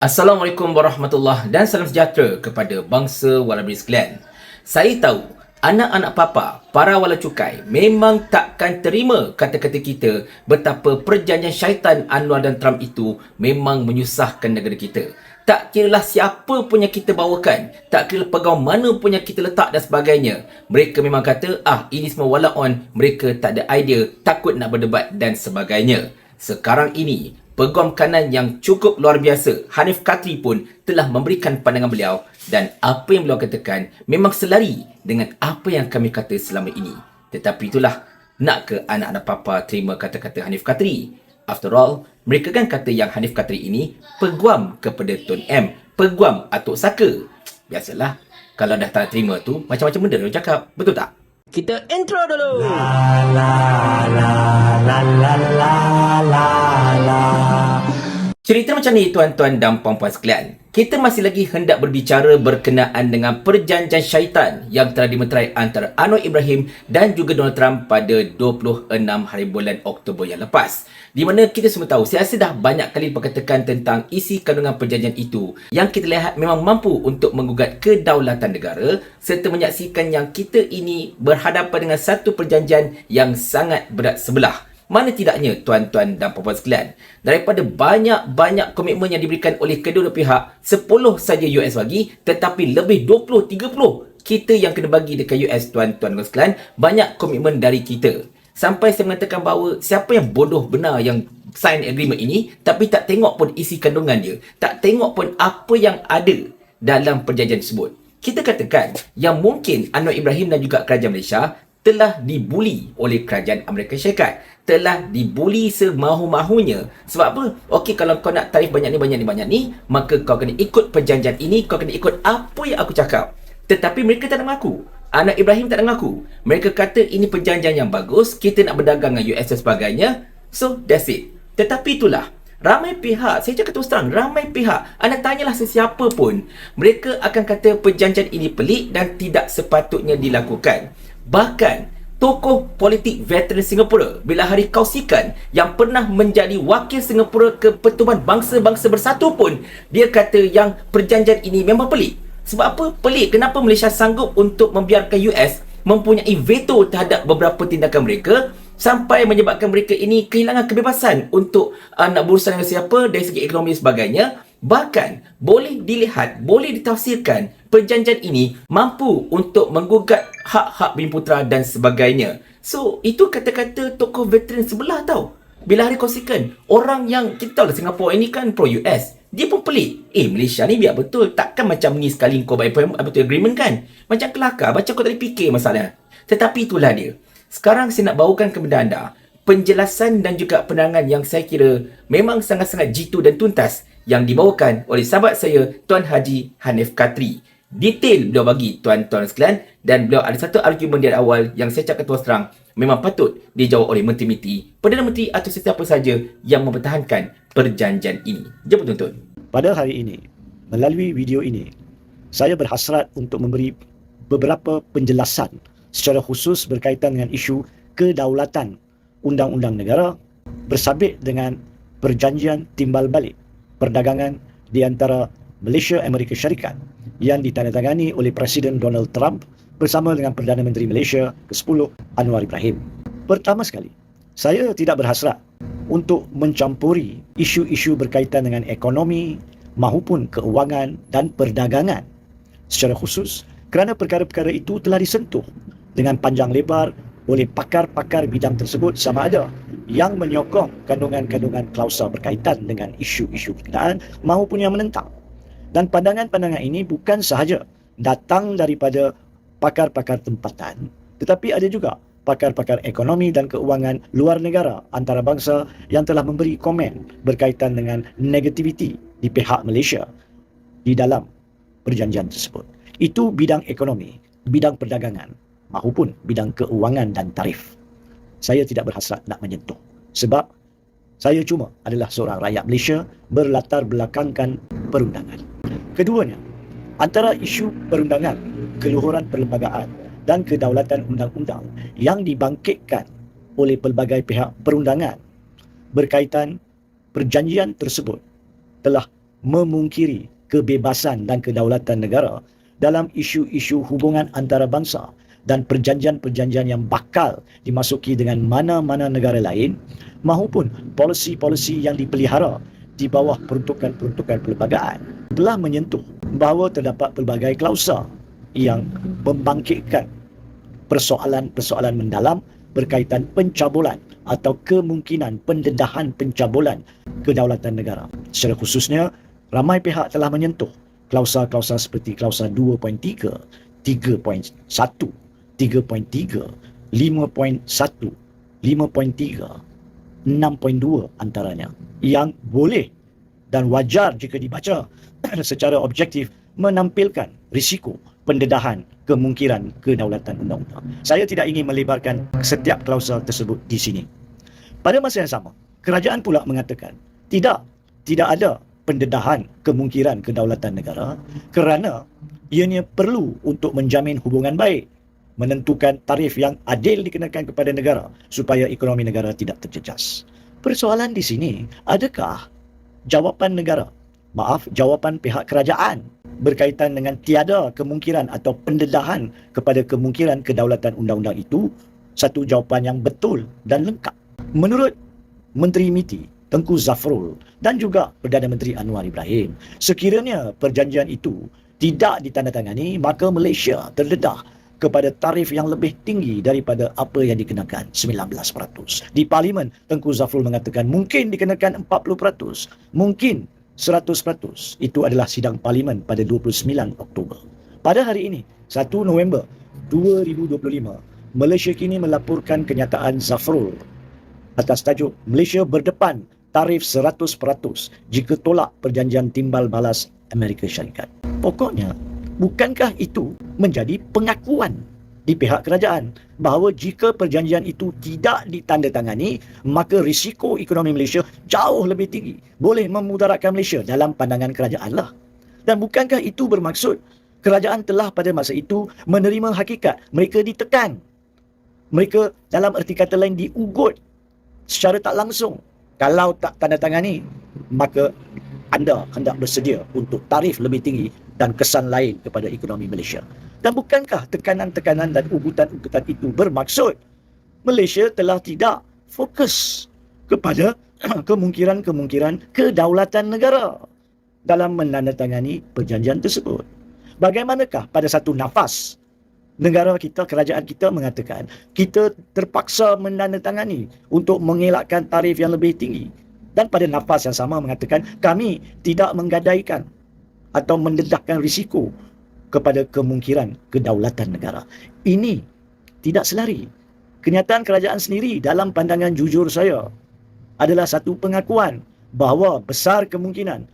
Assalamualaikum warahmatullahi dan salam sejahtera kepada bangsa Wallaby sekalian. Saya tahu anak-anak papa, para wala cukai memang takkan terima kata-kata kita betapa perjanjian syaitan Anwar dan Trump itu memang menyusahkan negara kita. Tak kiralah siapa punya kita bawakan, tak kira pegawai mana punya kita letak dan sebagainya. Mereka memang kata, ah ini semua wala on, mereka tak ada idea, takut nak berdebat dan sebagainya. Sekarang ini, peguam kanan yang cukup luar biasa, Hanif Katri pun telah memberikan pandangan beliau dan apa yang beliau katakan memang selari dengan apa yang kami kata selama ini. Tetapi itulah, nak ke anak-anak papa terima kata-kata Hanif Katri? After all, mereka kan kata yang Hanif Katri ini peguam kepada Tun M, peguam Atuk Saka. Biasalah, kalau dah tak terima tu, macam-macam benda dia cakap. Betul tak? Kita intro dulu. La la la la la la la la. Cerita macam ni tuan-tuan dan puan-puan sekalian. Kita masih lagi hendak berbicara berkenaan dengan perjanjian syaitan yang telah dimeterai antara Anwar Ibrahim dan juga Donald Trump pada 26 hari bulan Oktober yang lepas. Di mana kita semua tahu, saya rasa dah banyak kali perkatakan tentang isi kandungan perjanjian itu yang kita lihat memang mampu untuk menggugat kedaulatan negara serta menyaksikan yang kita ini berhadapan dengan satu perjanjian yang sangat berat sebelah. Mana tidaknya tuan-tuan dan puan-puan sekalian? Daripada banyak-banyak komitmen yang diberikan oleh kedua-dua pihak 10 saja US bagi Tetapi lebih 20-30 Kita yang kena bagi dekat US tuan-tuan dan sekalian Banyak komitmen dari kita. Sampai saya mengatakan bahawa Siapa yang bodoh benar yang sign agreement ini Tapi tak tengok pun isi kandungan dia Tak tengok pun apa yang ada dalam perjanjian tersebut. Kita katakan yang mungkin Anwar Ibrahim dan juga kerajaan Malaysia telah dibuli oleh kerajaan Amerika Syarikat. Telah dibuli semahu-mahunya. Sebab apa? Okey kalau kau nak tarif banyak ni banyak ni banyak ni maka kau kena ikut perjanjian ini kau kena ikut apa yang aku cakap. Tetapi mereka tak nak mengaku. Anak Ibrahim tak nak mengaku. Mereka kata ini perjanjian yang bagus kita nak berdagang dengan US dan sebagainya. So that's it. Tetapi itulah Ramai pihak, saya cakap terus terang, ramai pihak, anda tanyalah sesiapa pun, mereka akan kata perjanjian ini pelik dan tidak sepatutnya dilakukan. Bahkan tokoh politik veteran Singapura bila hari kausikan yang pernah menjadi wakil Singapura ke Pertubuhan Bangsa-Bangsa Bersatu pun dia kata yang perjanjian ini memang pelik. Sebab apa? Pelik. Kenapa Malaysia sanggup untuk membiarkan US mempunyai veto terhadap beberapa tindakan mereka sampai menyebabkan mereka ini kehilangan kebebasan untuk uh, nak berurusan dengan siapa dari segi ekonomi dan sebagainya Bahkan boleh dilihat, boleh ditafsirkan perjanjian ini mampu untuk menggugat hak-hak bini putera dan sebagainya. So, itu kata-kata tokoh veteran sebelah tau. Bila hari konsekuen, orang yang kita tahu lah Singapura ini kan pro-US. Dia pun pelik. Eh, Malaysia ni biar betul. Takkan macam ni sekali kau baik betul agreement kan? Macam kelakar. Macam kau tak fikir masalah. Tetapi itulah dia. Sekarang saya nak bawakan kepada anda penjelasan dan juga penerangan yang saya kira memang sangat-sangat jitu dan tuntas yang dibawakan oleh sahabat saya Tuan Haji Hanif Katri. Detail beliau bagi tuan-tuan sekalian dan beliau ada satu argument di awal yang saya cakap terus terang memang patut dijawab oleh Menteri-Menteri, Perdana Menteri atau sesiapa saja yang mempertahankan perjanjian ini. Jom tuan-tuan. Pada hari ini, melalui video ini, saya berhasrat untuk memberi beberapa penjelasan secara khusus berkaitan dengan isu kedaulatan undang-undang negara bersabit dengan perjanjian timbal balik perdagangan di antara Malaysia Amerika Syarikat yang ditandatangani oleh Presiden Donald Trump bersama dengan Perdana Menteri Malaysia ke-10 Anwar Ibrahim. Pertama sekali, saya tidak berhasrat untuk mencampuri isu-isu berkaitan dengan ekonomi maupun keuangan dan perdagangan secara khusus kerana perkara-perkara itu telah disentuh dengan panjang lebar oleh pakar-pakar bidang tersebut sama ada yang menyokong kandungan-kandungan klausa berkaitan dengan isu-isu berkenaan maupun yang menentang. Dan pandangan-pandangan ini bukan sahaja datang daripada pakar-pakar tempatan tetapi ada juga pakar-pakar ekonomi dan keuangan luar negara antarabangsa yang telah memberi komen berkaitan dengan negativiti di pihak Malaysia di dalam perjanjian tersebut. Itu bidang ekonomi, bidang perdagangan maupun bidang keuangan dan tarif saya tidak berhasrat nak menyentuh. Sebab saya cuma adalah seorang rakyat Malaysia berlatar belakangkan perundangan. Keduanya, antara isu perundangan, keluhuran perlembagaan dan kedaulatan undang-undang yang dibangkitkan oleh pelbagai pihak perundangan berkaitan perjanjian tersebut telah memungkiri kebebasan dan kedaulatan negara dalam isu-isu hubungan antarabangsa dan perjanjian-perjanjian yang bakal dimasuki dengan mana-mana negara lain maupun polisi-polisi yang dipelihara di bawah peruntukan-peruntukan perlembagaan telah menyentuh bahawa terdapat pelbagai klausa yang membangkitkan persoalan-persoalan mendalam berkaitan pencabulan atau kemungkinan pendedahan pencabulan kedaulatan negara. Secara khususnya, ramai pihak telah menyentuh klausa-klausa seperti klausa 2.3, 3.1, 3.3, 5.1, 5.3, 6.2 antaranya yang boleh dan wajar jika dibaca secara objektif menampilkan risiko pendedahan kemungkinan kedaulatan undang-undang. Saya tidak ingin melebarkan setiap klausul tersebut di sini. Pada masa yang sama, kerajaan pula mengatakan tidak, tidak ada pendedahan kemungkinan kedaulatan negara kerana ianya perlu untuk menjamin hubungan baik menentukan tarif yang adil dikenakan kepada negara supaya ekonomi negara tidak terjejas. Persoalan di sini, adakah jawapan negara, maaf, jawapan pihak kerajaan berkaitan dengan tiada kemungkinan atau pendedahan kepada kemungkinan kedaulatan undang-undang itu satu jawapan yang betul dan lengkap. Menurut Menteri MITI, Tengku Zafrul dan juga Perdana Menteri Anwar Ibrahim, sekiranya perjanjian itu tidak ditandatangani, maka Malaysia terdedah kepada tarif yang lebih tinggi daripada apa yang dikenakan 19%. Di Parlimen, Tengku Zafrul mengatakan mungkin dikenakan 40%, mungkin 100%. Itu adalah sidang Parlimen pada 29 Oktober. Pada hari ini, 1 November 2025, Malaysia kini melaporkan kenyataan Zafrul atas tajuk Malaysia berdepan tarif 100% jika tolak perjanjian timbal balas Amerika Syarikat. Pokoknya, bukankah itu menjadi pengakuan di pihak kerajaan bahawa jika perjanjian itu tidak ditandatangani maka risiko ekonomi Malaysia jauh lebih tinggi boleh memudaratkan Malaysia dalam pandangan kerajaan lah. Dan bukankah itu bermaksud kerajaan telah pada masa itu menerima hakikat mereka ditekan? Mereka dalam erti kata lain diugut secara tak langsung. Kalau tak tanda tangani maka anda hendak bersedia untuk tarif lebih tinggi dan kesan lain kepada ekonomi Malaysia. Dan bukankah tekanan-tekanan dan ugutan-ugutan itu bermaksud Malaysia telah tidak fokus kepada kemungkinan-kemungkinan kedaulatan negara dalam menandatangani perjanjian tersebut. Bagaimanakah pada satu nafas negara kita, kerajaan kita mengatakan kita terpaksa menandatangani untuk mengelakkan tarif yang lebih tinggi dan pada nafas yang sama mengatakan kami tidak menggadaikan atau mendedahkan risiko kepada kemungkinan kedaulatan negara. Ini tidak selari. Kenyataan kerajaan sendiri dalam pandangan jujur saya adalah satu pengakuan bahawa besar kemungkinan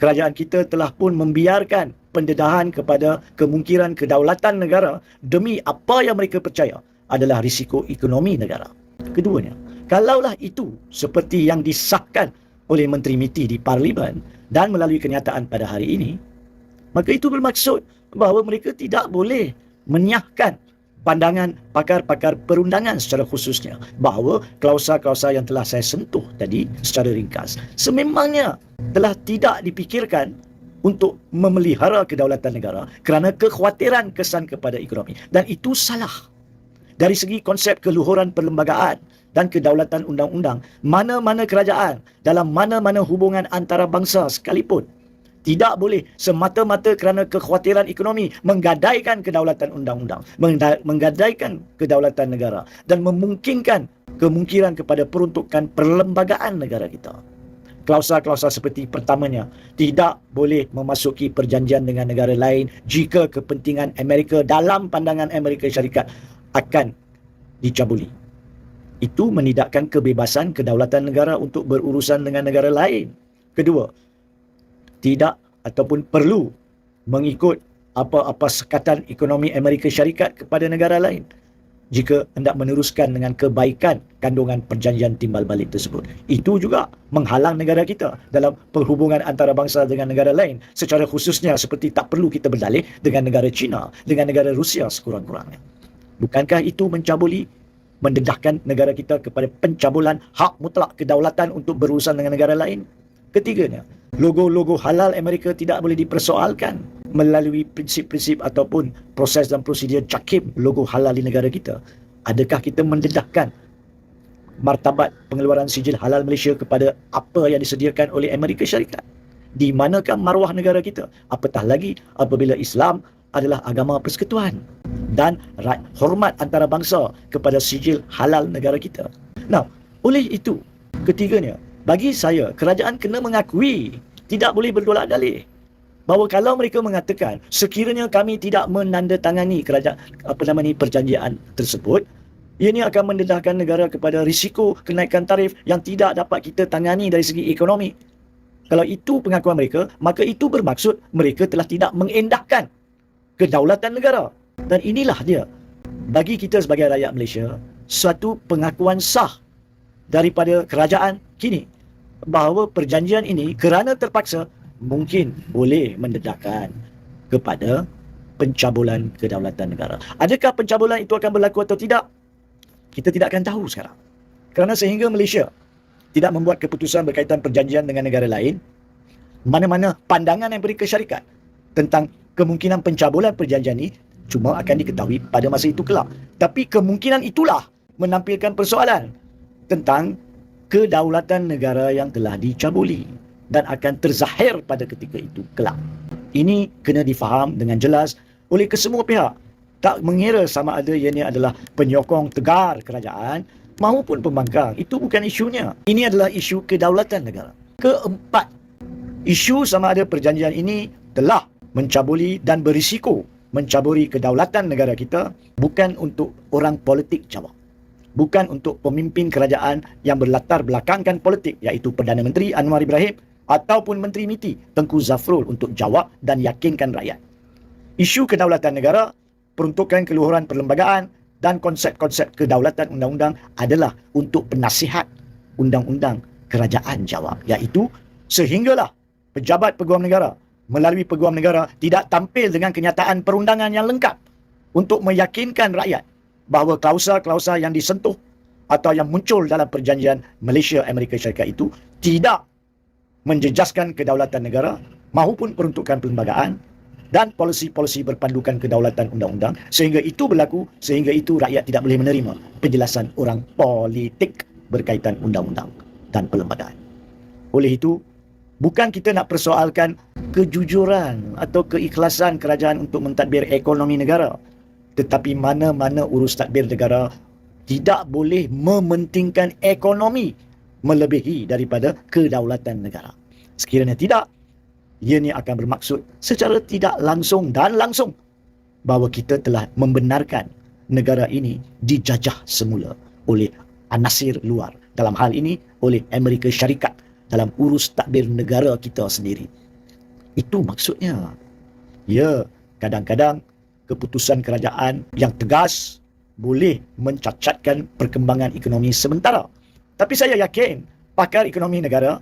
kerajaan kita telah pun membiarkan pendedahan kepada kemungkinan kedaulatan negara demi apa yang mereka percaya adalah risiko ekonomi negara. Keduanya, kalaulah itu seperti yang disahkan oleh Menteri MITI di Parlimen, dan melalui kenyataan pada hari ini, maka itu bermaksud bahawa mereka tidak boleh menyahkan pandangan pakar-pakar perundangan secara khususnya bahawa klausa-klausa yang telah saya sentuh tadi secara ringkas sememangnya telah tidak dipikirkan untuk memelihara kedaulatan negara kerana kekhawatiran kesan kepada ekonomi. Dan itu salah dari segi konsep keluhuran perlembagaan dan kedaulatan undang-undang, mana-mana kerajaan dalam mana-mana hubungan antara bangsa sekalipun tidak boleh semata-mata kerana kekhawatiran ekonomi menggadaikan kedaulatan undang-undang, menggadaikan kedaulatan negara dan memungkinkan kemungkinan kepada peruntukan perlembagaan negara kita. Klausa-klausa seperti pertamanya tidak boleh memasuki perjanjian dengan negara lain jika kepentingan Amerika dalam pandangan Amerika Syarikat akan dicabuli. Itu menidakkan kebebasan kedaulatan negara untuk berurusan dengan negara lain. Kedua, tidak ataupun perlu mengikut apa-apa sekatan ekonomi Amerika Syarikat kepada negara lain jika hendak meneruskan dengan kebaikan kandungan perjanjian timbal balik tersebut. Itu juga menghalang negara kita dalam perhubungan antara bangsa dengan negara lain secara khususnya seperti tak perlu kita berdalih dengan negara China, dengan negara Rusia sekurang-kurangnya. Bukankah itu mencabuli, mendedahkan negara kita kepada pencabulan hak mutlak kedaulatan untuk berurusan dengan negara lain? Ketiganya, logo-logo halal Amerika tidak boleh dipersoalkan melalui prinsip-prinsip ataupun proses dan prosedur cakim logo halal di negara kita. Adakah kita mendedahkan martabat pengeluaran sijil halal Malaysia kepada apa yang disediakan oleh Amerika Syarikat? Di manakah maruah negara kita? Apatah lagi apabila Islam adalah agama persekutuan dan hormat antara bangsa kepada sijil halal negara kita. Now, oleh itu, ketiganya, bagi saya kerajaan kena mengakui tidak boleh berdolak dalih bahawa kalau mereka mengatakan sekiranya kami tidak menandatangani kerajaan apa nama ni perjanjian tersebut ianya akan mendedahkan negara kepada risiko kenaikan tarif yang tidak dapat kita tangani dari segi ekonomi kalau itu pengakuan mereka maka itu bermaksud mereka telah tidak mengendahkan kedaulatan negara dan inilah dia bagi kita sebagai rakyat Malaysia suatu pengakuan sah daripada kerajaan kini bahawa perjanjian ini kerana terpaksa mungkin boleh mendedahkan kepada pencabulan kedaulatan negara. Adakah pencabulan itu akan berlaku atau tidak? Kita tidak akan tahu sekarang. Kerana sehingga Malaysia tidak membuat keputusan berkaitan perjanjian dengan negara lain, mana-mana pandangan yang beri syarikat tentang kemungkinan pencabulan perjanjian ini cuma akan diketahui pada masa itu kelak. Tapi kemungkinan itulah menampilkan persoalan tentang kedaulatan negara yang telah dicabuli dan akan terzahir pada ketika itu kelak. Ini kena difaham dengan jelas oleh kesemua pihak. Tak mengira sama ada ianya adalah penyokong tegar kerajaan maupun pembangkang. Itu bukan isunya. Ini adalah isu kedaulatan negara. Keempat, isu sama ada perjanjian ini telah mencabuli dan berisiko mencaburi kedaulatan negara kita bukan untuk orang politik jawab bukan untuk pemimpin kerajaan yang berlatar belakangkan politik iaitu Perdana Menteri Anwar Ibrahim ataupun Menteri MITI Tengku Zafrul untuk jawab dan yakinkan rakyat. Isu kedaulatan negara, peruntukan keluhuran perlembagaan dan konsep-konsep kedaulatan undang-undang adalah untuk penasihat undang-undang kerajaan jawab iaitu sehinggalah pejabat peguam negara melalui peguam negara tidak tampil dengan kenyataan perundangan yang lengkap untuk meyakinkan rakyat bahawa klausa-klausa yang disentuh atau yang muncul dalam perjanjian Malaysia Amerika Syarikat itu tidak menjejaskan kedaulatan negara maupun peruntukan perlembagaan dan polisi-polisi berpandukan kedaulatan undang-undang sehingga itu berlaku sehingga itu rakyat tidak boleh menerima penjelasan orang politik berkaitan undang-undang dan perlembagaan. Oleh itu, bukan kita nak persoalkan kejujuran atau keikhlasan kerajaan untuk mentadbir ekonomi negara tetapi mana-mana urus tadbir negara tidak boleh mementingkan ekonomi melebihi daripada kedaulatan negara. Sekiranya tidak, ianya akan bermaksud secara tidak langsung dan langsung bahawa kita telah membenarkan negara ini dijajah semula oleh anasir luar. Dalam hal ini oleh Amerika Syarikat dalam urus takbir negara kita sendiri. Itu maksudnya. Ya, kadang-kadang keputusan kerajaan yang tegas boleh mencacatkan perkembangan ekonomi sementara. Tapi saya yakin pakar ekonomi negara,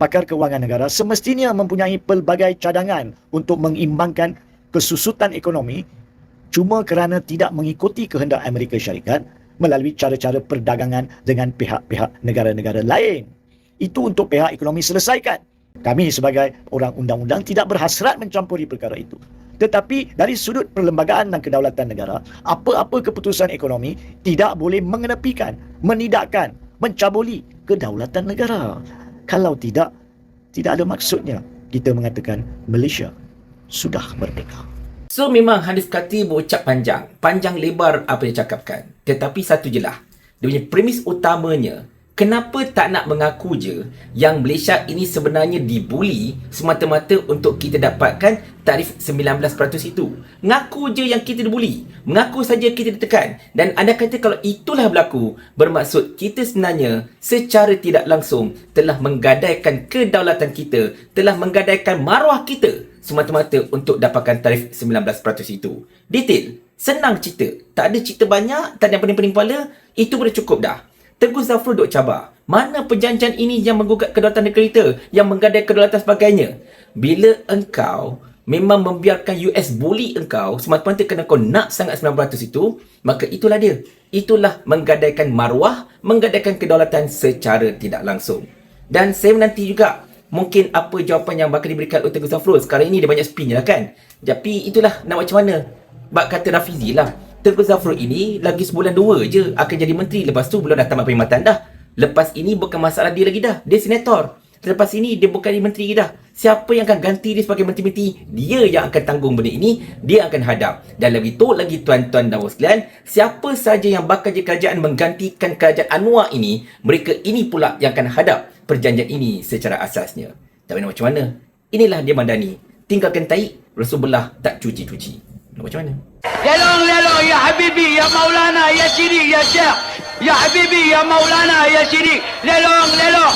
pakar kewangan negara semestinya mempunyai pelbagai cadangan untuk mengimbangkan kesusutan ekonomi cuma kerana tidak mengikuti kehendak Amerika Syarikat melalui cara-cara perdagangan dengan pihak-pihak negara-negara lain. Itu untuk pihak ekonomi selesaikan. Kami sebagai orang undang-undang tidak berhasrat mencampuri perkara itu. Tetapi dari sudut perlembagaan dan kedaulatan negara, apa-apa keputusan ekonomi tidak boleh mengenepikan, menidakkan, mencabuli kedaulatan negara. Kalau tidak, tidak ada maksudnya kita mengatakan Malaysia sudah merdeka. So memang Hanif Kati berucap panjang, panjang lebar apa yang cakapkan. Tetapi satu je lah, dia punya premis utamanya Kenapa tak nak mengaku je yang Malaysia ini sebenarnya dibuli semata-mata untuk kita dapatkan tarif 19% itu? Ngaku je yang kita dibuli. Mengaku saja kita ditekan. Dan anda kata kalau itulah berlaku, bermaksud kita sebenarnya secara tidak langsung telah menggadaikan kedaulatan kita, telah menggadaikan maruah kita semata-mata untuk dapatkan tarif 19% itu. Detail. Senang cerita. Tak ada cerita banyak, tak ada pening-pening kepala. Itu boleh cukup dah. Tengku Zafrul duk cabar. Mana perjanjian ini yang menggugat kedaulatan negara kita? Yang menggadai kedaulatan sebagainya? Bila engkau memang membiarkan US bully engkau semata-mata kerana kau nak sangat 9% itu, maka itulah dia. Itulah menggadaikan maruah, menggadaikan kedaulatan secara tidak langsung. Dan saya menanti juga mungkin apa jawapan yang bakal diberikan oleh Tengku Zafrul. Sekarang ini dia banyak spin je lah kan. Tapi itulah nak macam mana. Bak kata Rafizi lah. Tengku Zafrul ini lagi sebulan dua je akan jadi menteri. Lepas tu belum dah tamat perkhidmatan dah. Lepas ini bukan masalah dia lagi dah. Dia senator. Lepas ini dia bukan menteri dah. Siapa yang akan ganti dia sebagai menteri-menteri? Dia yang akan tanggung benda ini. Dia akan hadap. Dan lebih tu lagi tuan-tuan dan sekalian, siapa saja yang bakal jadi kerajaan menggantikan kerajaan Anwar ini, mereka ini pula yang akan hadap perjanjian ini secara asasnya. Tapi nak macam mana? Inilah dia Mandani. Tinggalkan taik, Rasulullah tak cuci-cuci. Nak macam mana? ليلون ليلون يا حبيبي يا مولانا يا سيدي يا شيخ. يا حبيبي يا مولانا يا سيدي ليلون ليلون